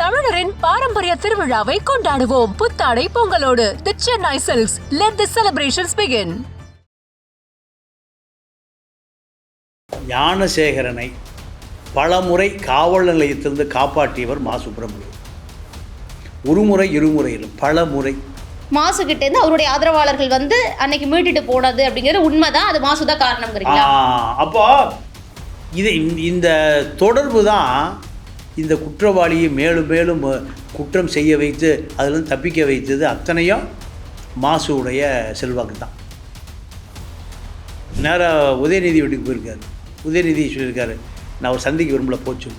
தமிழரின் பாரம்பரிய திருவிழாவை கொண்டாடுவோம். புத்தாடை பொங்கலோடு the Chennai silks let the celebrations begin ஞானசேகரனை பலமுறை காவல் நிலையத்திலிருந்து காப்பாற்றியவர் மா சுப்பிரமணியம் ஒருமுறை இருமுறையிலும் பல முறை மாசு கிட்ட இருந்து அவருடைய ஆதரவாளர்கள் வந்து அன்னைக்கு மீட்டுட்டு போனது அப்படிங்கிறது உண்மைதான். அது மாசு தான் காரணம்ங்கிறீங்களா அப்போ இது இந்த- இந்த தொடர்பு தான் இந்த குற்றவாளியை மேலும் மேலும் குற்றம் செய்ய வைத்து அதிலிருந்து தப்பிக்க வைத்தது அத்தனையும் மாசுடைய செல்வாக்கு தான். நேராக உதயநிதி வீட்டுக்கு போயிருக்காரு. உதயநிதி சொல்லியிருக்காரு நான் ஒரு சந்திக்க விரும்பல போச்சு.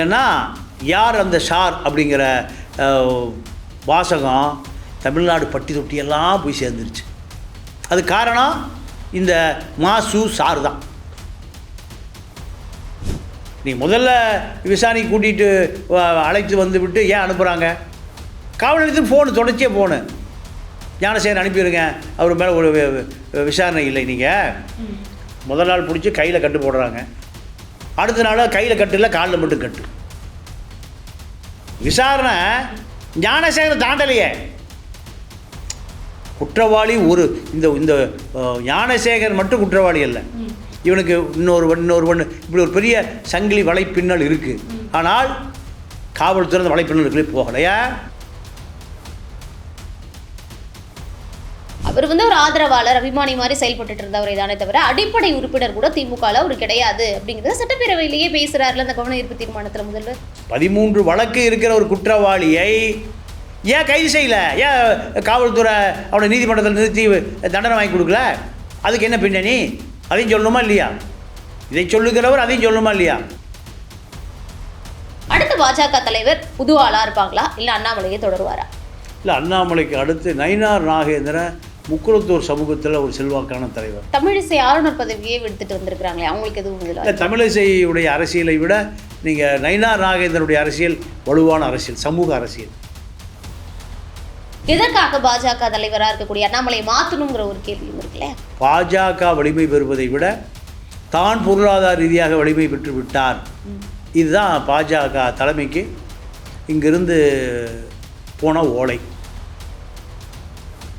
ஏன்னா யார் அந்த ஷார் அப்படிங்கிற வாசகம் தமிழ்நாடு பட்டி தொட்டியெல்லாம் போய் சேர்ந்துருச்சு. அது காரணம் இந்த மாசு சார் தான். நீ முதல்ல விசாரணை கூட்டிகிட்டு அழைத்து வந்து விட்டு ஏன் அனுப்புகிறாங்க காவல் நிலையத்துக்கு ஃபோனு தொடர்ச்சியாக ஃபோனு ஞானசேகர் அனுப்பிடுங்க அவர் மேலே ஒரு விசாரணை இல்லை நீங்கள் முதல் நாள் பிடிச்சி கையில் கட்டு போடுறாங்க. அடுத்த நாள் கையில் கட்டு இல்லை காலில் மட்டும் கட்டு. விசாரணை ஞானசேகர் தாண்டலையே. குற்றவாளி ஒரு இந்த இந்த ஞானசேகர் மட்டும் குற்றவாளி அல்ல. இவனுக்கு இன்னொரு இன்னொரு ஒன்று இப்படி ஒரு பெரிய சங்கிலி வலைப்பின்னல் இருக்குது ஆனால் காவல்துறை அந்த வலைப்பின்னலுக்குள்ளே போகலையா அவர் வந்து ஒரு ஆதரவாளர் அபிமானி மாதிரி செயல்பட்டுட்டு இருந்தவர் தானே தவிர அடிப்படை உறுப்பினர் கூட திமுகல அவர் கிடையாது அப்படிங்கிறத சட்டப்பேரவையிலேயே பேசுறாருல அந்த கவன ஈர்ப்பு தீர்மானத்துல முதல்வர். பதிமூன்று வழக்கு இருக்கிற ஒரு குற்றவாளியை ஏன் கைது செய்யல? ஏன் காவல்துறை அவனை நீதிமன்றத்தில் நிறுத்தி தண்டனை வாங்கி கொடுக்கல? அதுக்கு என்ன பின்னணி? அதையும் சொல்லணுமா இல்லையா? இதை சொல்லுகிறவர் அதையும் சொல்லணுமா இல்லையா? அடுத்த பாஜக தலைவர் புது ஆளா இருப்பாங்களா? இல்ல அண்ணாமலையே தொடருவாரா? இல்லை அண்ணாமலைக்கு அடுத்து நயினார் நாகேந்திரன் முக்குளத்தூர் சமூகத்தில் ஒரு செல்வாக்கான தலைவர். தமிழிசை ஆளுநர் பதவியே விடுத்துட்டு வந்திருக்காங்களே அவங்களுக்கு எதுவும் இல்லை தமிழிசையுடைய அரசியலை விட நீங்கள் நயினார் நாகேந்திரனுடைய அரசியல் வலுவான அரசியல் சமூக அரசியல். எதற்காக பாஜக தலைவரா இருக்கக்கூடிய அண்ணாமலையை மாத்தணுங்கிற ஒரு கேள்வியும் இருக்குல்ல பாஜக வலிமை பெறுவதை விட தான் பொருளாதார ரீதியாக வலிமை பெற்று விட்டார். இதுதான் பாஜக தலைமைக்கு இங்கிருந்து போன ஓலை.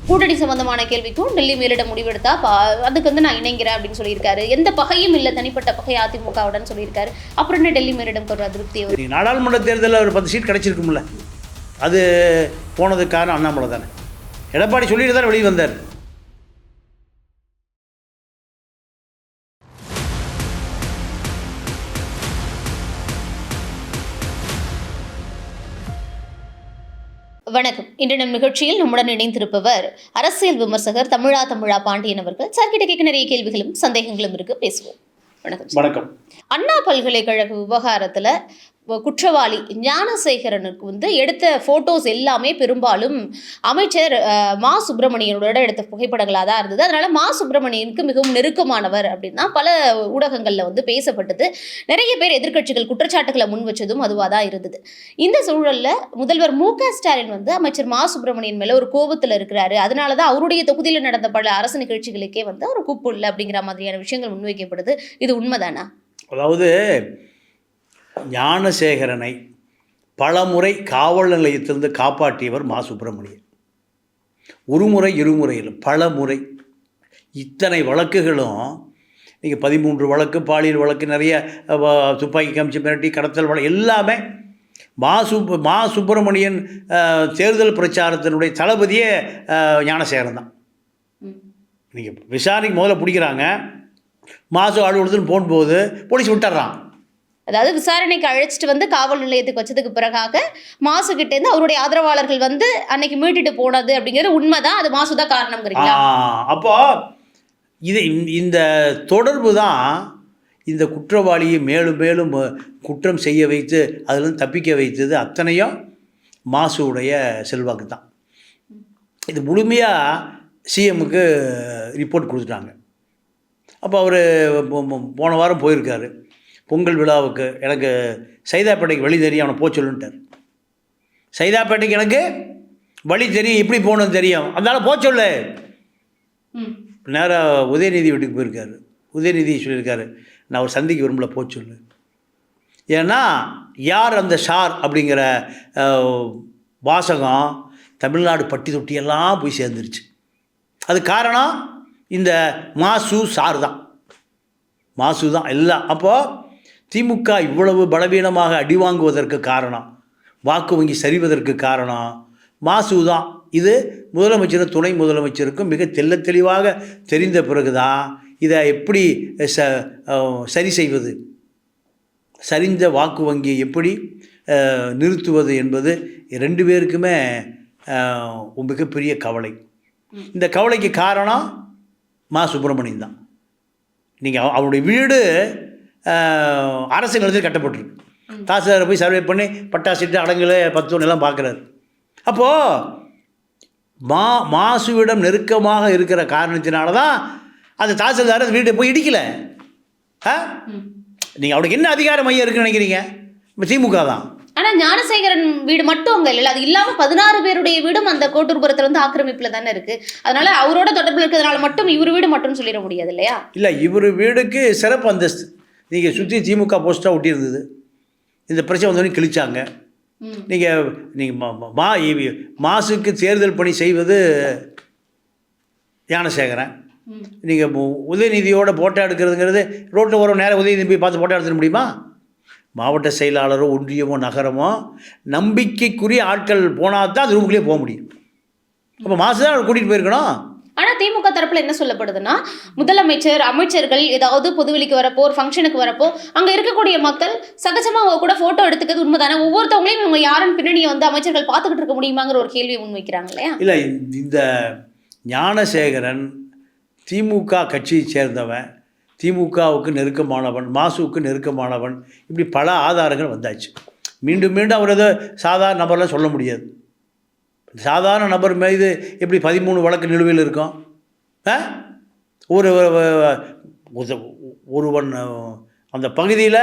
கூட்டணி சம்பந்தமான கேள்விக்கும் டெல்லி மேலிடம் முடிவெடுத்தா பா- அதுக்கு வந்து நான் இணைங்கிறேன் அப்படின்னு சொல்லியிருக்காரு. எந்த பகையும் இல்லை தனிப்பட்ட பகை அதிமுகவுடன் சொல்லியிருக்காரு. அப்புறம் என்ன டெல்லி மேலிடம் ஒரு அதிருப்தி நாடாளுமன்ற தேர்தலில் ஒரு பத்து சீட் கிடைச்சிருக்கும்ல. அது போனதுக்கு காரணம் அண்ணாமலை தானே. எடப்பாடி சொல்லிட்டு தான் வெளியே வந்தார். வணக்கம். இன்று நம் நிகழ்ச்சியில் நம்முடன் இணைந்திருப்பவர் அரசியல் விமர்சகர் தமிழா தமிழா பாண்டியன் அவர்கள். சார்கிட்ட கேட்க நிறைய கேள்விகளும் சந்தேகங்களும் இருக்கு. பேசுவோம். வணக்கம் சார். வணக்கம். அண்ணா பல்கலைக்கழக விவகாரத்துல குற்றவாளி ஞானசேகரனுக்கு வந்து எடுத்த ஃபோட்டோஸ் எல்லாமே பெரும்பாலும் அமைச்சர் அஹ், மா சுப்பிரமணியனோட எடுத்த புகைப்படங்களாக தான் இருந்தது. அதனால மா சுப்பிரமணியனுக்கு மிகவும் நெருக்கமானவர் அப்படின்னா பல ஊடகங்கள்ல வந்து பேசப்பட்டது. நிறைய பேர் எதிர்க்கட்சிகள் குற்றச்சாட்டுகளை முன் வச்சதும் அதுவாக தான் இருந்தது. இந்த சூழல்ல முதல்வர் மு க ஸ்டாலின் வந்து அமைச்சர் மா சுப்பிரமணியன் மேலே ஒரு கோபத்துல இருக்கிறாரு. அதனால தான் அவருடைய தொகுதியில் நடந்த பல அரசு நிகழ்ச்சிகளுக்கே வந்து அவர் கூப்பு இல்லை அப்படிங்கிற மாதிரியான விஷயங்கள் முன்வைக்கப்படுது. இது உண்மைதானா? அதாவது ஞானசேகரனை பலமுறை காவல் நிலையத்திலிருந்து காப்பாற்றியவர் மா சுப்பிரமணியன். ஒரு முறை இருமுறையிலும் பல முறை. இத்தனை வழக்குகளும் நீங்கள் பதிமூன்று வழக்கு பாலியல் வழக்கு நிறைய துப்பாக்கி காமிச்சு மிரட்டி கடத்தல் வழக்கு எல்லாமே மா சுப் மா சுப்பிரமணியன் தேர்தல் பிரச்சாரத்தினுடைய தளபதியே ஞானசேகரன் தான். நீங்கள் விசாரணைக்கு முதல்ல பிடிக்கிறாங்க. மாசு அலுவலகத்துன்னு போகும்போது போலீஸ் விட்டுறான். அதாவது விசாரணைக்கு அழைச்சிட்டு வந்து காவல் நிலையத்துக்கு வச்சதுக்கு பிறகாக மாசு கிட்ட இருந்து அவருடைய ஆதரவாளர்கள் வந்து அன்னைக்கு மீட்டுட்டு போனது அப்படிங்கிறது உண்மைதான். அது மாசு தான் காரணம்ங்கிறீங்களா அப்போ இது இந்த- இந்த தொடர்பு தான் இந்த குற்றவாளியை மேலும் மேலும் குற்றம் செய்ய வைத்து அதுலேருந்து தப்பிக்க வைத்தது அத்தனையும் மாசுடைய செல்வாக்கு தான். இது முழுமையாக சிஎம்முக்கு ரிப்போர்ட் கொடுத்துட்டாங்க. அப்போ அவர் போன வாரம் போயிருக்காரு. பொங்கல் விழாவுக்கு எனக்கு சைதாப்பேட்டைக்கு வழி தெரியும் அவனை போக சொல்லுன்ட்டார். சைதாப்பேட்டைக்கு எனக்கு வழி தெரியும் எப்படி போகணும்னு தெரியும். அதனால போக சொல்லு. ம். நேராக உதயநிதி வீட்டுக்கு போயிருக்காரு. உதயநிதி சொல்லியிருக்காரு நான் ஒரு சந்திக்க விரும்பல போக சொல்லு. ஏன்னா யார் அந்த ஷார் அப்படிங்கிற வாசகம் தமிழ்நாடு பட்டி தொட்டியெல்லாம் போய் சேர்ந்துருச்சு. அது காரணம் இந்த மாசு சார் தான். மாசு தான் எல்லாம். அப்போது திமுக இவ்வளவு பலவீனமாக அடி வாங்குவதற்கு காரணம்? வாக்கு வங்கி சரிவதற்கு காரணம்? மாசு தான். இது முதலமைச்சரும் துணை முதலமைச்சருக்கும் மிக தெள்ளத் தெளிவாக தெரிந்த பிறகு தான் இதை எப்படி ச சரி செய்வது? சரிந்த வாக்கு வங்கியை எப்படி நிறுத்துவது என்பது ரெண்டு பேருக்குமே மிகப்பெரிய கவலை. இந்த கவலைக்கு காரணம் மா சுப்பிரமணியன் தான். நீங்கள் அவருடைய வீடு அரசு நிலத்தில் கட்டப்பட்டிருக்கு. தாசில்தாரை போய் சர்வே பண்ணி பட்டாசிட்டு அடங்கல பத்து எல்லாம் பார்க்குறாரு. அப்போது மா மாசுவிடம் நெருக்கமாக இருக்கிற காரணத்தினால தான் அந்த தாசில்தார் அந்த வீட்டை போய் இடிக்கல. ஆ? நீங்கள் அவனுக்கு என்ன அதிகார மையம் இருக்குன்னு நினைக்கிறீங்க? இப்போ திமுக தான். ஆனா ஞானசேகரன் வீடு மட்டும் அங்க இல்ல அது இல்லாம பதினாறு பேருடைய வீடும் அந்த கோட்டூர்புரத்துல வந்து ஆக்கிரமிப்புல தானே இருக்கு. அதனால அவரோட தொடர்புல இருக்கிறதுனால மட்டும் இவர் வீடு மட்டும் சொல்லிட முடியாது இல்லையா? இல்லை இவர் வீடுக்கு சிறப்பு அந்தஸ்து. நீங்கள் சுற்றி திமுக போஸ்ட்டாக ஒட்டியிருந்தது. இந்த பிரச்சனை வந்தோடனே கிழிச்சாங்க. நீங்கள் நீங்கள் மா மாசுக்கு தேர்தல் பணி செய்வது ஞானசேகரன். நீங்கள் உதயநிதியோட போட்டோ எடுக்கிறதுங்கிறது ரோட்டில் வர நேரம் உதயநிதி போய் பார்த்து போட்டோ எடுத்துட முடியுமா? மாவட்ட செயலாளரோ ஒன்றியமோ நகரமோ நம்பிக்கைக்குரிய ஆட்கள் போனால் தான் அது ரூமுக்குள்ளேயே போக முடியும். அப்போ மாசு தான் கூட்டிகிட்டு போயிருக்கணும். ஆனால் திமுக தரப்பில் என்ன சொல்லப்படுதுன்னா முதலமைச்சர் அமைச்சர்கள் ஏதாவது பொதுவெளிக்கு வரப்போ ஒரு ஃபங்க்ஷனுக்கு வரப்போ அங்கே இருக்கக்கூடிய மக்கள் சகஜமாக அவங்க கூட ஃபோட்டோ எடுத்துக்கிறது உண்மைதானே? ஒவ்வொருத்தவங்களையும் இவங்க யாரும் பின்னணியை வந்து அமைச்சர்கள் பார்த்துக்கிட்டு இருக்க முடியுமாங்கிற ஒரு கேள்வியை முன்வைக்கிறாங்க இல்லையா? இல்லை இந்த ஞானசேகரன் திமுக கட்சியை சேர்ந்தவன் திமுகவுக்கு நெருக்கமானவன் மாசுவுக்கு நெருக்கமானவன் இப்படி பல ஆதாரங்கள் வந்தாச்சு. மீண்டும் மீண்டும் அவர் சாதாரண நபர்லாம் சொல்ல முடியாது. சாதாரண நபர் மீது எப்படி பதிமூணு வழக்கு நிலுவையில் இருக்கும்? ஆ? ஒரு ஒரு- ஒருவன் அந்த பகுதியில்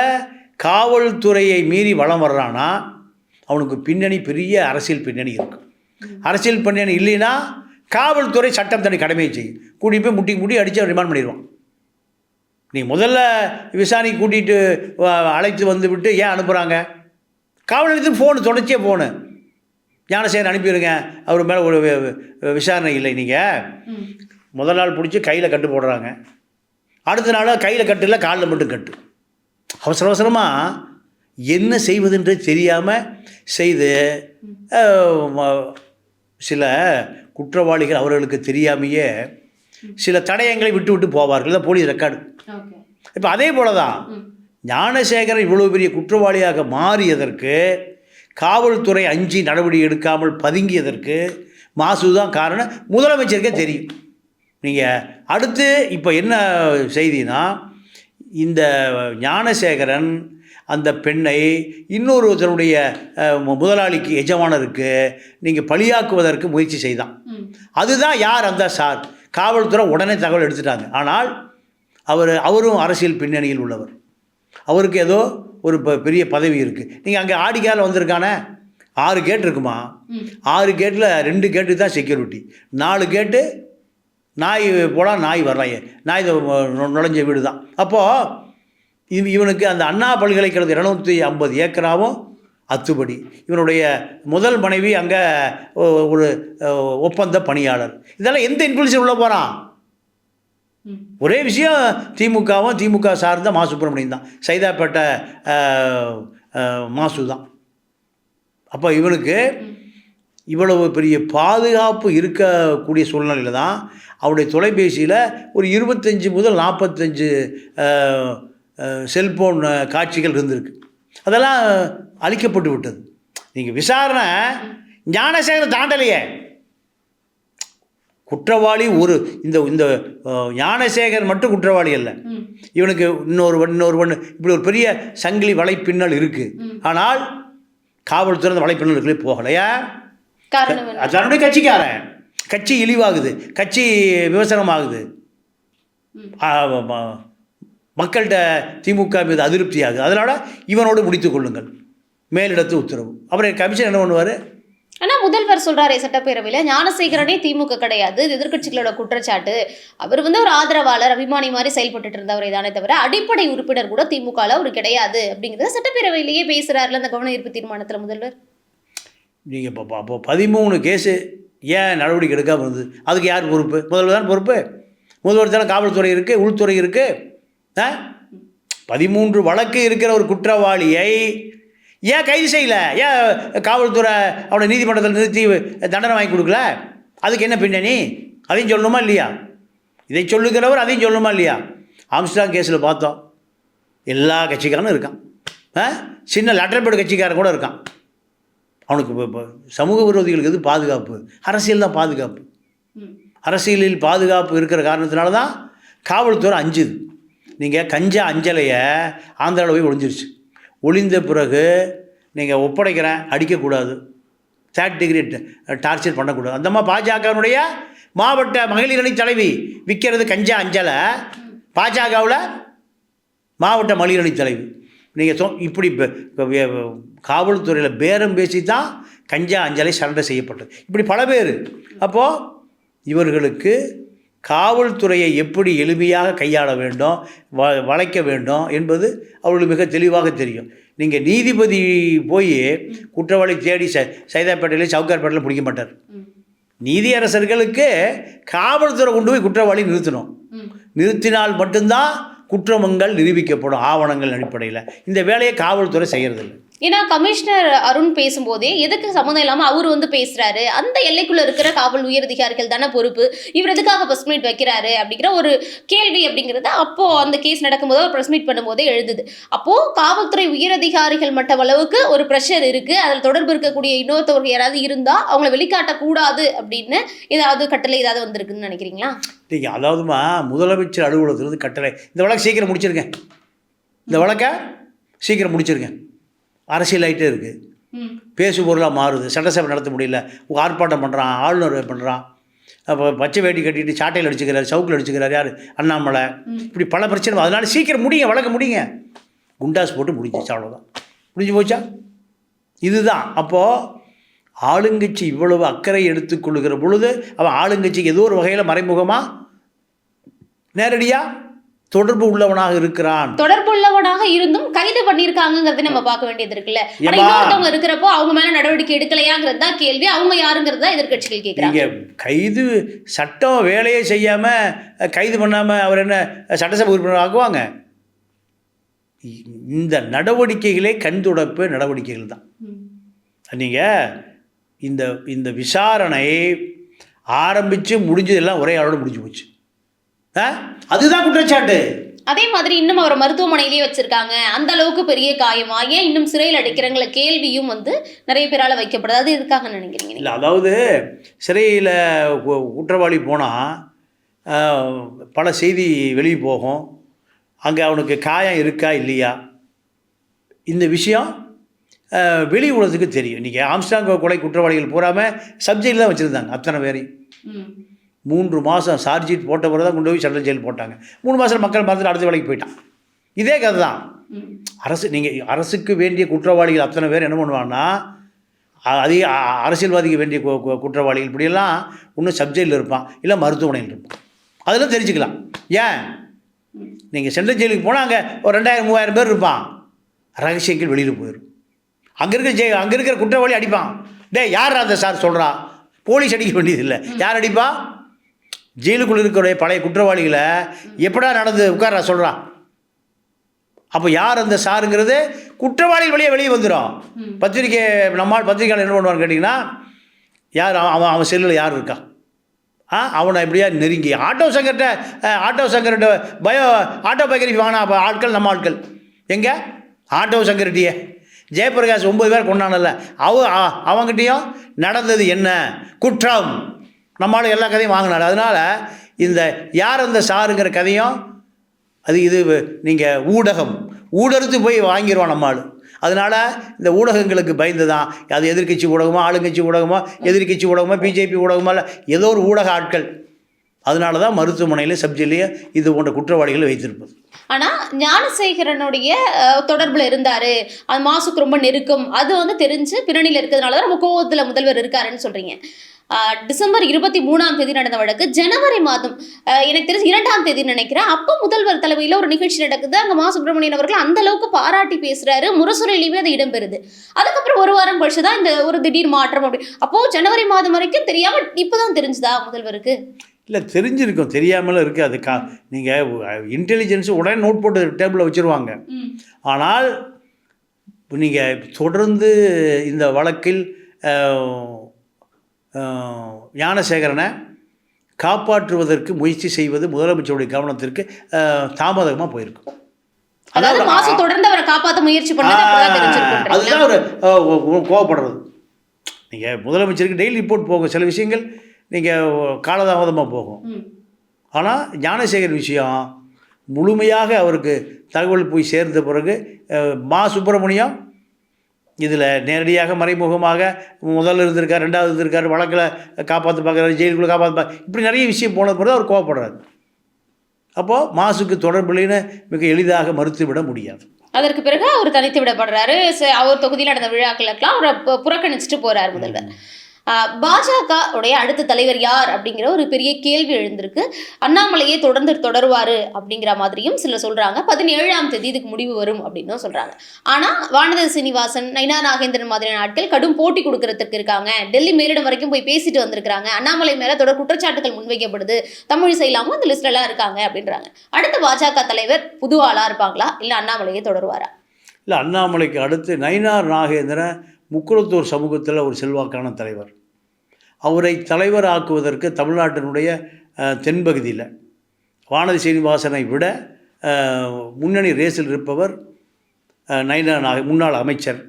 காவல்துறையை மீறி வளம் வர்றானா அவனுக்கு பின்னணி பெரிய அரசியல் பின்னணி இருக்கும் அரசியல் பின்னணி இல்லைன்னா காவல்துறை சட்டம் தனி கடமையை செய்யும். கூட்டிட்டு போய் முட்டி முட்டி அடித்து ரிமாண்ட் பண்ணிடுவான். நீ முதல்ல விசாரணை கூட்டிகிட்டு அழைத்து வந்து விட்டு ஏன் அனுப்புகிறாங்க காவல் நிலையத்துக்கு ஃபோனு தொடர்ச்சியாக ஃபோனு ஞானசேகரன் அனுப்பிடுங்க அவர் மேலே ஒரு விசாரணை இல்லை நீங்கள். முதல் நாள் பிடிச்சி கையில் கட்டு போடுறாங்க. அடுத்த நாள் கையில் கட்டு இல்லை காலில் மட்டும் கட்டு. அவசர அவசரமாக என்ன செய்வதுன்றே தெரியாமல் செய்து சில குற்றவாளிகள் அவர்களுக்கு தெரியாமையே சில தடயங்களை விட்டு விட்டு போவார்கள். இதான் போலீஸ் ரெக்கார்டு. இப்போ அதே போல தான். ஞானசேகரன் இவ்வளவு பெரிய குற்றவாளியாக மாறியதற்கு காவல்துறை அஞ்சி நடவடிக்கை எடுக்காமல் பதுங்கியதற்கு மாசு தான் காரணம். முதலமைச்சருக்கே தெரியும். நீங்கள் அடுத்து இப்போ என்ன செய்தினா இந்த ஞானசேகரன் அந்த பெண்ணை இன்னொருத்தருடைய அஹ், மு- முதலாளிக்கு எஜமானருக்கு நீங்கள் பழியாக்குவதற்கு முயற்சி செய்தான். அதுதான் யார் அந்த சார்? காவல்துறை உடனே தகவல் எடுத்துட்டாங்க. ஆனால் அவர் அவரும் அரசியல் பின்னணியில் உள்ளவர். அவருக்கு ஏதோ ஒரு ப- பெரிய பதவி இருக்குது நீங்கள் அங்கே ஆடிக்கால வந்திருக்கானே? ஆறு கேட் இருக்குமா. ஆறு கேட்டில் ரெண்டு கேட்டு தான் செக்யூரிட்டி நாலு கேட்டு நாய் போலாம் நாய் வரலாம் நாய் நுழைஞ்ச வீடு தான் அப்போது இவ இவனுக்கு அந்த அண்ணா பல்கலைக்கழகத்தில் இரநூத்தி ஐம்பது ஏக்கராவும் அத்துப்படி. இவனுடைய முதல் மனைவி அங்கே ஒரு ஒப்பந்த பணியாளர். இதெல்லாம் எந்த இன்ஃப்ளூயன்ஸ் உள்ள போகிறான். ஒரே விஷயம் திமுகவும் திமுக சார்ந்த மா சுப்பிரமணியம் தான். சைதாப்பேட்டை மாசு தான். அப்போ இவனுக்கு இவ்வளவு பெரிய பாதுகாப்பு இருக்கக்கூடிய சூழ்நிலையில் தான் அவருடைய தொலைபேசியில் ஒரு இருபத்தஞ்சி முதல் நாற்பத்தஞ்சு செல்ஃபோன் காட்சிகள் இருந்திருக்கு. அதெல்லாம் அழிக்கப்பட்டு விட்டது. நீங்கள் விசாரணை ஞானசேகரன் தாண்டலையே. குற்றவாளி ஒரு இந்த இந்த ஞானசேகர் மட்டும் குற்றவாளி அல்ல. இவனுக்கு இன்னொரு இன்னொரு ஒன்று இப்படி ஒரு பெரிய சங்கிலி வலைப்பின்னல் இருக்குது ஆனால் காவல்துறை அந்த வலைப்பின்னல் இருக்குள்ளே போகலையா? காரணம் என்ன? அது தன்னுடைய கட்சிக்காரன். கட்சி இழிவாகுது. கட்சி விமர்சனமாகுது. மக்கள்கிட்ட திமுக மீது அதிருப்தி ஆகுது அதனால் இவனோடு முடித்துக் கொள்ளுங்கள். மேலிடத்து உத்தரவு. அப்புறம் கமிஷன் என்ன பண்ணுவார்? ஆனா முதல்வர் சொல்றாரே சட்டப்பேரவையில ஞானசேகரனே திமுக கிடையாது எதிர்கட்சிகளோட குற்றச்சாட்டு. அவர் வந்து ஒரு ஆதரவாளர் அபிமானி மாதிரி செயல்பட்டுட்டு இருந்தவரை தானே தவிர அடிப்படை உறுப்பினர் கூட திமுகவில் அவர் கிடையாது அப்படிங்கறத சட்டப்பேரவையிலேயே பேசுறாருல அந்த கவன ஈர்ப்பு தீர்மானத்துல முதல்வர்? நீங்கள் இப்போ அப்போ பதிமூணு கேஸு ஏன் நடவடிக்கை எடுக்காமல் இருந்தது? அதுக்கு யார் பொறுப்பு? முதல்வர் தான் பொறுப்பு. முதல்வர் தானே காவல்துறை இருக்குது உள்துறை இருக்குது ஆ? பதிமூன்று வழக்கு இருக்கிற ஒரு குற்றவாளியை ஏன் கைது செய்யல? ஏன் காவல்துறை அவனை நீதிமன்றத்தில் நிறுத்தி தண்டனை வாங்கி கொடுக்கல? அதுக்கு என்ன பின்னணி? அதையும் சொல்லணுமா இல்லையா? இதை சொல்லுகிறவர் அதையும் சொல்லணுமா இல்லையா? ஆம்ஸ்டாங் கேஸில் பார்த்தோம். எல்லா கட்சிக்காரனும் இருக்கான். ஆ? சின்ன லெட்டர்பேடு கட்சிக்காரன் கூட இருக்கான். அவனுக்கு இப்போ சமூக விரோதிகளுக்கு எது பாதுகாப்பு? அரசியல் தான் பாதுகாப்பு. அரசியலில் பாதுகாப்பு இருக்கிற காரணத்தினால தான் காவல்துறை அஞ்சுது. நீங்கள் கஞ்சா அஞ்சலையை ஆந்திராவில் போய் ஒளிஞ்சிருச்சு. ஒளிந்த பிறகு நீங்கள் ஒப்படைக்கிறேன் அடிக்கக்கூடாது. தேர்ட் டிகிரி டார்ச்சர் பண்ணக்கூடாது. அந்த மாதிரி பாஜகவினுடைய மாவட்ட மகளிர் அணி தலைவி விற்கிறது கஞ்சா அஞ்சலை. பாஜகவில் மாவட்ட மகளிர் அணி தலைவி. நீங்கள் சொ இப்படி காவல்துறையில் பேரம் பேசி தான் கஞ்சா அஞ்சலை சரண்டர் செய்யப்பட்டது. இப்படி பல பேர். அப்போது இவர்களுக்கு காவல்துறையை எப்படி எளிமையாக கையாள வேண்டும் வ வளைக்க வேண்டும் என்பது அவர்களுக்கு மிக தெளிவாக தெரியும். நீங்கள் நீதிபதி போய் குற்றவாளி தேடி ச சைதாப்பேட்டையில் சவுகார்பேட்டையில் பிடிக்க மாட்டார். நீதியரசர்களுக்கு காவல்துறை கொண்டு போய் குற்றவாளி நிறுத்தணும். நிறுத்தினால் மட்டும்தான் குற்றமங்கள் நிரூபிக்கப்படும் ஆவணங்கள் அடிப்படையில். இந்த வேலையை காவல்துறை செய்கிறதில்ல ஏன்னா கமிஷனர் அருண் பேசும்போதே எதுக்கு சம்மந்தம் இல்லாமல் அவர் வந்து பேசுறாரு? அந்த எல்லைக்குள்ள இருக்கிற காவல் உயரதிகாரிகள் தானே பொறுப்பு? இவர் எதுக்காக பிரஸ் மீட் வைக்கிறாரு அப்படிங்கிற ஒரு கேள்வி அப்படிங்கிறது அப்போ அந்த கேஸ் நடக்கும்போது அவர் பிரஸ் மீட் பண்ணும்போதே எழுதுது. அப்போ காவல்துறை உயரதிகாரிகள் மட்ட அளவுக்கு ஒரு ப்ரெஷர் இருக்கு. அதில் தொடர்பு இருக்கக்கூடிய இன்னொருத்தவர்கள் யாராவது இருந்தா அவங்கள வெளிக்காட்டக்கூடாது அப்படின்னு ஏதாவது கட்டளை ஏதாவது வந்திருக்குன்னு நினைக்கிறீங்களா? நீங்கள் அதாவதுமா முதலமைச்சர் அலுவலகத்திலிருந்து கட்டளை. இந்த வழக்கு சீக்கிரம் முடிச்சிருங்க. இந்த வழக்கை சீக்கிரம் முடிச்சிருங்க. அரசியல் ஆகிட்டே இருக்குது பேசு பொருளாக மாறுது. சட்டசபை நடத்த முடியல. ஆர்ப்பாட்டம் பண்ணுறான் ஆளுநர் பண்ணுறான் அப்போ பச்சை வேட்டி கட்டிட்டு சாட்டையில் அடிச்சுக்கிறார் சவுக்கில் அடிச்சுக்கிறார் யார்? அண்ணாமலை. இப்படி பல பிரச்சனை. அதனால சீக்கிரம் முடிங்க வழக்க முடிங்க. குண்டாஸ் போட்டு முடிஞ்சிச்சு அவ்வளோதான் முடிஞ்சு போச்சா? இதுதான். அப்போது ஆளுங்கட்சி இவ்வளவு அக்கறை எடுத்துக்கொள்ளுகிற பொழுது அவன் ஆளுங்கட்சிக்கு ஏதோ ஒரு வகையில் மறைமுகமாக நேரடியாக தொடர்பு உள்ளவனாக இருக்கிறான். தொடர்புள்ளவனாக இருந்தும் கைது பண்ணியிருக்காங்கிறத நம்ம பார்க்க வேண்டியது இருக்குல்ல? இன்னொருத்தவங்க இருக்கிறப்போ அவங்க மேல நடவடிக்கை எடுக்கலையாங்கிறது தான் கேள்வி. அவங்க யாருங்கிறது தான் எதிர்க்கட்சிகள் கேட்கிறாங்க கைது சட்டம் வேலையை செய்யாமல் கைது பண்ணாமல் அவர் என்ன சட்டசபை உறுப்பினர் ஆக்குவாங்க? இந்த நடவடிக்கைகளே கண் துடைப்பு நடவடிக்கைகள் தான். நீங்கள் இந்த இந்த விசாரணை ஆரம்பித்து முடிஞ்சதெல்லாம் ஒரே ஆளோட முடிஞ்சு போச்சு. அதுதான் குற்றச்சாட்டு. அதே மாதிரி இன்னும் அவரை மருத்துவமனையிலேயே வச்சிருக்காங்க. அந்த அளவுக்கு பெரிய காயமா? ஏன் இன்னும் சிறையில் அடைக்கிறங்கிற கேள்வியும் வந்து நிறைய பேரால வைக்கப்படுது. அது எதுக்காக நினைக்கிறீங்க? இல்லை அதாவது சிறையில் குற்றவாளி போனால் பல செய்தி வெளியே போகும். அங்கே அவனுக்கு காயம் இருக்கா இல்லையா? இந்த விஷயம் வெளி உலகத்துக்கு தெரியும். இன்றைக்கி ஆம்ஸ்டாங் கொலை குற்றவாளிகள் பூராமல் சப்ஜெக்டில் தான் வச்சுருந்தாங்க அத்தனை பேரையும். மூன்று மாதம் சார்ஜீட் போட்ட பிறகு தான் கொண்டு போய் சென்ட்ரல் ஜெயில் போட்டாங்க. மூணு மாதம் மக்கள் மறந்துட்டு அடுத்த வேலைக்கு போயிட்டான். இதே கதை தான் அரசு நீங்கள் அரசுக்கு வேண்டிய குற்றவாளிகள் அத்தனை பேர் என்ன பண்ணுவாங்கன்னா அதிக அரசியல்வாதிக்கு வேண்டிய குற்றவாளிகள் இப்படியெல்லாம் இன்னும் சப்ஜெக்டில் இருப்பான். இல்லை மருத்துவமனையில் இருப்பான். அதெல்லாம் தெரிஞ்சுக்கலாம். ஏன்? நீங்கள் சென்ட்ரல் ஜெயிலுக்கு போனால் அங்கே ஒரு ரெண்டாயிரம் மூவாயிரம் பேர் இருப்பான். ரகசியங்கள் வெளியில் போயிடும் அங்கே இருக்கிற ஜெய் அங்கே இருக்கிற குற்றவாளி அடிப்பான். டேய் யார் அந்த சார் சொல்கிறா போலீஸ் அடிக்க வேண்டியதில்லை. யார் அடிப்பா? ஜெயிலுக்குள்ள இருக்கிற பழைய குற்றவாளிகளை எப்படா நடந்து உட்கார சொல்கிறான் அப்போ யார் அந்த சாருங்கிறது? குற்றவாளிகள் வழியே வெளியே வந்துடும் பத்திரிக்கை நம்மால் பத்திரிக்கையாளர் என்ன பண்ணுவான்னு கேட்டிங்கன்னா யார் அவன் அவன் செல்லில் யார் இருக்கா? ஆ அவனை எப்படியா நெருங்கி. ஆட்டோ சங்கர்கிட்ட ஆட்டோ சங்கர்கிட்ட பயோ ஆட்டோ பைக்கரிக்கு வாங்கினா அப்போ ஆட்கள் நம்ம ஆட்கள். எங்கே? ஆட்டோ சங்கர்கிட்டயே. ஜெயபிரகாஷ் ஒம்பது பேர் கொண்டானல்ல அவ அ- அவங்கிட்டயும் நடந்தது என்ன? குற்றம். நம்மளும் எல்லா கதையும் வாங்கினாரு அதனால் இந்த யார் அந்த சாருங்கிற கதையும் அது இது நீங்கள் ஊடகம். ஊடகத்து போய் வாங்கிடுவோம் நம்மால். அதனால் இந்த ஊடகங்களுக்கு பயந்து தான் அது எதிர்க்கட்சி ஊடகமோ ஆளுங்கட்சி ஊடகமோ எதிர்கட்சி ஊடகமோ பிஜேபி ஊடகமோ இல்லை ஏதோ ஒரு ஊடக ஆட்கள். அதனால தான் மருத்துவமனையில் சப்ஜெக்ட்லேயே இது போன்ற குற்றவாளிகளை வைத்திருப்பது. ஆனால் ஞானசேகரனுடைய தொடர்பில் இருந்தார். அது மாசுக்கு ரொம்ப நெருக்கம். அது வந்து தெரிஞ்சு பின்னணியில் இருக்கிறதுனால தான் நம்ம கோவத்தில் முதல்வர் இருக்காருன்னு சொல்கிறீங்க டிசம்பர் இருபத்தி மூணாம் தேதி நடந்த வழக்கு. ஜனவரி மாதம் எனக்கு தெரிஞ்சு இரண்டாம் தேதி நினைக்கிறேன். அப்போ முதல்வர் தலைமையில ஒரு நிகழ்ச்சி நடக்குது. அங்க மா. சுப்பிரமணியன் அவர்கள் அந்த அளவுக்கு பாராட்டி பேசுறாரு. முரசொலியிலுமே அது இடம்பெறுது. அதுக்கப்புறம் ஒரு வாரம் கழிச்சு தான் இந்த ஒரு திடீர் மாற்றம் அப்படி. அப்போ ஜனவரி மாதம் வரைக்கும் தெரியாம இப்பதான் தெரிஞ்சுதா முதல்வருக்கு? இல்லை தெரிஞ்சிருக்கும். தெரியாமலும் இருக்காது கா நீங்கள் இன்டெலிஜென்ஸ் உடனே நோட் போட்டு டேபிளில் வச்சுருவாங்க. ஆனால் நீங்கள் தொடர்ந்து இந்த வழக்கில் ஞானசேகரனை காப்பாற்றுவதற்கு முயற்சி செய்வது முதலமைச்சருடைய கவனத்திற்கு தாமதமாக போயிருக்கும். அதாவது மாசு தொடர்ந்து அவரை காப்பாத்த முயற்சி பண்ணது அதுதான் ஒரு கோவப்படுறது. நீங்கள் முதலமைச்சருக்கு டெய்லி ரிப்போர்ட் போகும். சில விஷயங்கள் நீங்கள் காலதாமதமாக போகும். ஆனால் ஞானசேகர் விஷயம் முழுமையாக அவருக்கு தகவல் போய் சேர்ந்த பிறகு மா சுப்பிரமணியம் இதில் நேரடியாக மறைமுகமாக முதல்ல இருந்திருக்கார் ரெண்டாவது இருந்திருக்கார் வழக்கில் காப்பாற்ற பார்க்குறாரு ஜெயிலுக்குள்ளே காப்பாற்ற பார்க்க இப்படி நிறைய விஷயம் போன பிறகு அவர் கோவப்படுறாரு. அப்போது மாசுக்கு தொடர்புலைன்னு மிக எளிதாக மறுத்துவிட முடியாது. அதற்கு பிறகு அவர் தனித்து விடப்படுறாரு. அவர் தொகுதியில் நடந்த விழாக்களுக்கெல்லாம் அவரை புறக்கணிச்சுட்டு போறார் முதல்வர். பாஜக உடைய அடுத்த தலைவர் யார் அப்படிங்கிற ஒரு பெரிய கேள்வி எழுந்திருக்கு. அண்ணாமலையே தொடர்ந்து தொடருவாரு அப்படிங்கிற மாதிரியும் சிலர் சொல்றாங்க. பதினேழாம் தேதி இதுக்கு முடிவு வரும் அப்படின்னும் சொல்றாங்க. ஆனா வானதி சீனிவாசன் நைனா நாகேந்திரன் மாதிரியான ஆட்கள் கடும் போட்டி கொடுக்கறதுக்கு இருக்காங்க. டெல்லி மேலிடம் வரைக்கும் போய் பேசிட்டு வந்திருக்காங்க அண்ணாமலை மேல தொடர் குற்றச்சாட்டுகள் முன்வைக்கப்படுது தமிழிசை இல்லாமல் அந்த லிஸ்ட்ல எல்லாம் இருக்காங்க அப்படின்றாங்க. அடுத்த பாஜக தலைவர் புது இருப்பாங்களா? இல்ல அண்ணாமலையே தொடருவாரா? இல்லை அண்ணாமலைக்கு அடுத்து நயினார் நாகேந்திரன் முக்குளத்தூர் சமூகத்தில் ஒரு செல்வாக்கான தலைவர். அவரை தலைவர் ஆக்குவதற்கு தமிழ்நாட்டினுடைய தென்பகுதியில். வானதி சீனிவாசனை விட முன்னணி ரேஸில் இருப்பவர் நாக முன்னாள் அமைச்சர்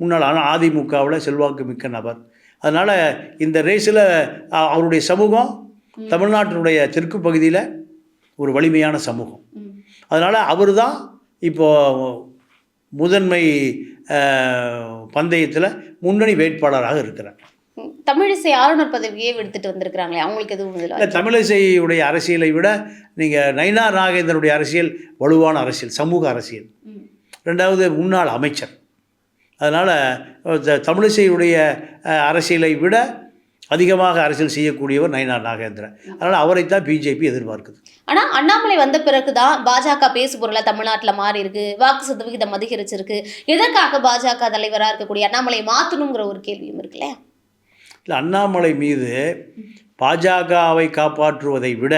முன்னாள் ஆனால் அதிமுகவில் செல்வாக்கு மிக்க நபர். அதனால் இந்த ரேஸில் அவருடைய சமூகம் தமிழ்நாட்டினுடைய தெற்கு பகுதியில் ஒரு வலிமையான சமூகம். அதனால் அவர் தான் இப்போது முதன்மை பந்தயத்தில் முன்னணி வேட்பாளராக இருக்கிறார். தமிழிசை ஆளுநர் பதவியே எடுத்துட்டு வந்திருக்கிறாங்களே அவங்களுக்கு எதுவும் இதில் இல்லை தமிழிசையுடைய அரசியலை விட நீங்கள் நயினார் நாகேந்திரனுடைய அரசியல் வலுவான அரசியல் சமூக அரசியல். ரெண்டாவது முன்னாள் அமைச்சர். அதனால் தமிழிசையுடைய அரசியலை விட அதிகமாக அரசியல் செய்யக்கூடியவர் நயினார் நாகேந்திரன். அதனால் அவரைத்தான் பிஜேபி எதிர்பார்க்குது. ஆனா அண்ணாமலை வந்த பிறகுதான் பாஜக பேசு பொருளா தமிழ்நாட்டுல மாறி இருக்கு வாக்கு சதவிகிதம் அதிகரிச்சிருக்கு. எதற்காக பாஜக தலைவரா இருக்கக்கூடிய அண்ணாமலை மாத்தணுங்கிற ஒரு கேள்வியும் இருக்குல்ல? இல்லை அண்ணாமலை மீது பாஜகவை காப்பாற்றுவதை விட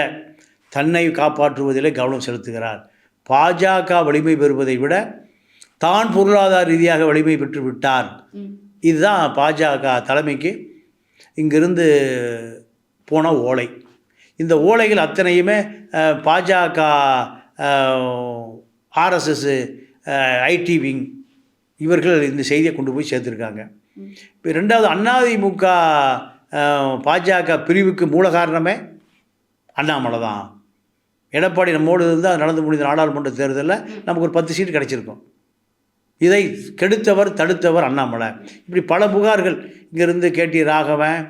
தன்னை காப்பாற்றுவதிலே கவனம் செலுத்துகிறார். பாஜக வலிமை பெறுவதை விட தான் பொருளாதார ரீதியாக வலிமை பெற்று விட்டார். இதுதான் பாஜக தலைமைக்கு இங்கிருந்து போன ஓலை. இந்த ஓலைகள் அத்தனையுமே பாஜக ஆர்எஸ்எஸ் ஐடி விங் இவர்கள் இந்த செய்தியை கொண்டு போய் சேர்த்துருக்காங்க. இப்போ ரெண்டாவது அதிமுக பாஜக பிரிவுக்கு மூல காரணமே அண்ணாமலை தான். எடப்பாடி நம்மோடு இருந்தால் நடந்து முடிந்த நாடாளுமன்ற தேர்தலில் நமக்கு ஒரு பத்து சீட்டு கிடச்சிருக்கும். இதை கெடுத்தவர் தடுத்தவர் அண்ணாமலை. இப்படி பல புகார்கள் இங்கேருந்து கேடி ராகவன்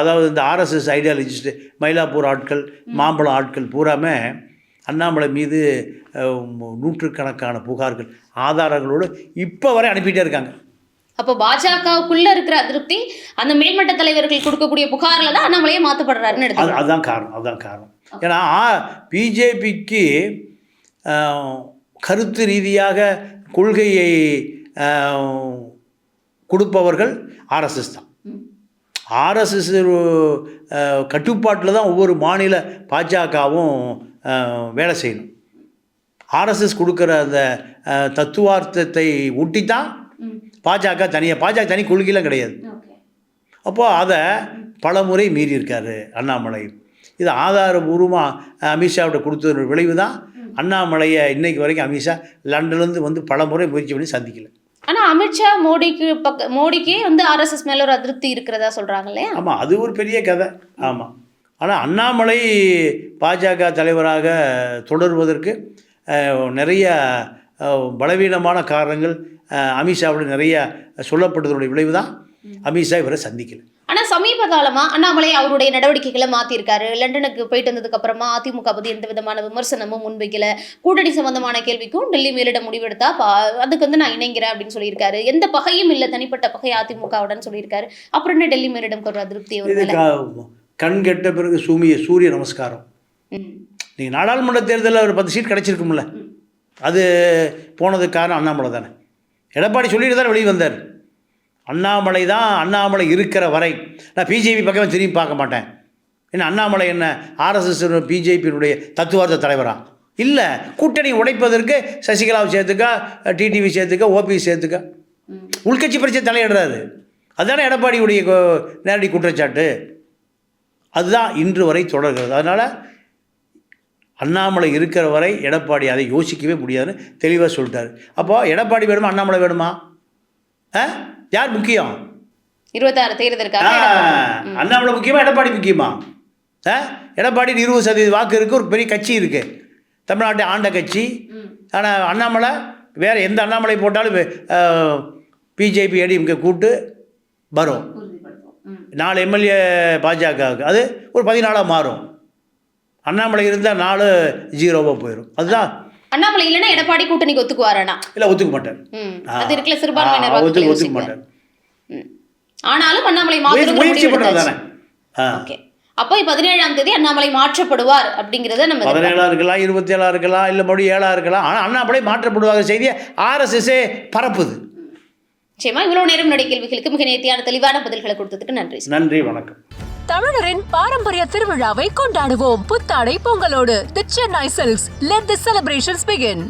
அதாவது இந்த ஆர்எஸ்எஸ் ஐடியாலஜிஸ்ட் மயிலாப்பூர் ஆட்கள் மாம்பழம் ஆட்கள் பூராமே அண்ணாமலை மீது நூற்றுக்கணக்கான புகார்கள் ஆதாரங்களோடு இப்போ வரை அனுப்பிகிட்டே இருக்காங்க. அப்போ பாஜகவுக்குள்ள இருக்கிற அதிருப்தி அந்த மேல்மட்ட தலைவர்கள் கொடுக்கக்கூடிய புகார்ல தான் அண்ணாமலையே எடுத்துக்கலாம் அதுதான் காரணம் அதுதான் காரணம். ஏன்னா பிஜேபிக்கு கருத்து ரீதியாக கொள்கையை கொடுப்பவர்கள் ஆர்எஸ்எஸ் தான். ஆர்எஸ்எஸ் கட்டுப்பாட்டில் தான் ஒவ்வொரு மாநில பாஜகவும் வேலை செய்யணும். ஆர்எஸ்எஸ் கொடுக்குற அந்த தத்துவார்த்தத்தை ஒட்டி தான் பாஜக தனியாக பாஜக தனி கொள்கையெல்லாம் கிடையாது. அப்போ அதை பல முறை மீறியிருக்காரு அண்ணாமலை. இது ஆதாரபூர்வமாக அமித்ஷாவிட்ட கொடுத்ததோட விளைவு தான். அண்ணாமலையை இன்னைக்கு வரைக்கும் அமித்ஷா லண்டன்லேருந்து வந்து பல முறை முயற்சி பண்ணி சந்திக்கல. ஆனா அமித்ஷா மோடிக்கு பக்க மோடிக்கே வந்து ஆர்எஸ்எஸ் மேல ஒரு அதிருப்தி இருக்கிறதா சொல்றாங்க இல்லையா ஆமாம் அது ஒரு பெரிய கதை. ஆமாம் ஆனால் அண்ணாமலை பாஜக தலைவராக தொடர்வதற்கு நிறைய பலவீனமான காரணங்கள் அமித்ஷாவோட நிறைய சொல்லப்பட்டதனுடைய விளைவு தான் அமித்ஷா இவரை சந்திக்கல. ஆனா சமீப காலமா அண்ணாமலை அவருடைய நடவடிக்கைகளை மாத்திருக்காரு. லண்டனுக்கு போயிட்டு வந்ததுக்கு அப்புறமா அதிமுக பத்தி எந்த விதமான விமர்சனமும் முன்வைக்கல. கூட்டணி சம்பந்தமான கேள்விக்கும் டெல்லி மேலிடம் முடிவெடுத்தா பா- அதுக்கு வந்து நான் இணைங்கிறேன் அப்படின்னு சொல்லியிருக்காரு. எந்த பகையும் இல்ல தனிப்பட்ட பகை அதிமுகவுடன் சொல்லியிருக்காரு. அப்புறம் என்ன டெல்லி மேலிடம் ஒரு அதிருப்தி? க- கண் கெட்ட பிறகு சூமிய சூரிய நமஸ்காரம். நீங்கள் நாடாளுமன்ற தேர்தலில் ஒரு பத்து சீட் கிடச்சிருக்கும்ல. அது போனதுக்கு காரணம் அண்ணாமலை தானே. எடப்பாடி சொல்லிட்டு தான் வெளியே வந்தார். அண்ணாமலை தான் அண்ணாமலை இருக்கிற வரை. நான் பிஜேபி பக்கம் திரும்பி பார்க்க மாட்டேன். என்ன அண்ணாமலை என்ன ஆர்எஸ்எஸ் பிஜேபியினுடைய தத்துவார்த்த தலைவரா? இல்லை கூட்டணி உடைப்பதற்கு சசிகலாவை சேர்த்துக்கா டிடிவி சேர்த்துக்க ஓபி சேர்த்துக்க? உள்கட்சி பிரச்சனை தலையிடுறாரு. அதுதானே எடப்பாடியுடைய நேரடி குற்றச்சாட்டு. அதுதான் இன்று வரை தொடர்கிறது. அதனால் அண்ணாமலை இருக்கிற வரை எடப்பாடி அதை யோசிக்கவே முடியாதுன்னு தெளிவாக சொல்லிட்டாரு. அப்போ எடப்பாடி வேணுமா அண்ணாமலை வேணுமா? ஆ? யார் முக்கியம்? இருபத்தாறு தேர்தலுக்காக. அண்ணாமலை முக்கியமா எடப்பாடி முக்கியமா? ஆ? எடப்பாடி இருபது சதவீத வாக்கு இருக்குது ஒரு பெரிய கட்சி இருக்குது தமிழ்நாட்டை ஆண்ட கட்சி. ஆனால் அண்ணாமலை வேறு எந்த அண்ணாமலை போட்டாலும் பிஜேபி ஏடிஎம்கே கூட்டு வரும். நாலு எம்எல்ஏ பாஜகவுக்கு. அது ஒரு பதினாலாக மாறும். அண்ணாமலை இருந்தால் நாலு ஜீரோவாக போயிடும் அதுதான் அண்ணாமலை இல்லைன்னா எடப்பாடி கூட்டணிக்கு ஒத்துக்குவாரானா இல்லை ஒத்துக்க மாட்டார் ம். ஆ. அது இருக்குல்ல சிறுபான்மையினர் ஒத்துக்க ஒத்துக்க யோசிப்பார். மாட்டார் ம். ஆனாலும் அண்ணாமலை மாத்திரம் முயற்சி பண்ணுறது தானே ஆ ஓகே அப்போ பதினேழாம் தேதி அண்ணாமலை மாற்றப்படுவார் அப்படிங்கறத நம்ம. பதினேழா இருக்கலாம் இருபத்தேழா இருக்கலாம் இல்லை மறுபடியும் ஏழா இருக்கலாம் ஆனால் அண்ணாமலை மாற்றப்படுவாங்க செய்தியை ஆர்எஸ்எஸ்ஸே பரப்புது நிச்சயமா இவ்வளவு நேரம் என்னுடைய கேள்விகளுக்கு மிக நேர்த்தியான தெளிவான பதில்களை கொடுத்ததுக்கு நன்றி. நன்றி வணக்கம் தமிழரின் பாரம்பரிய திருவிழாவை கொண்டாடுவோம். புத்தாடை பொங்கலோடு the Chennai silks let the celebrations begin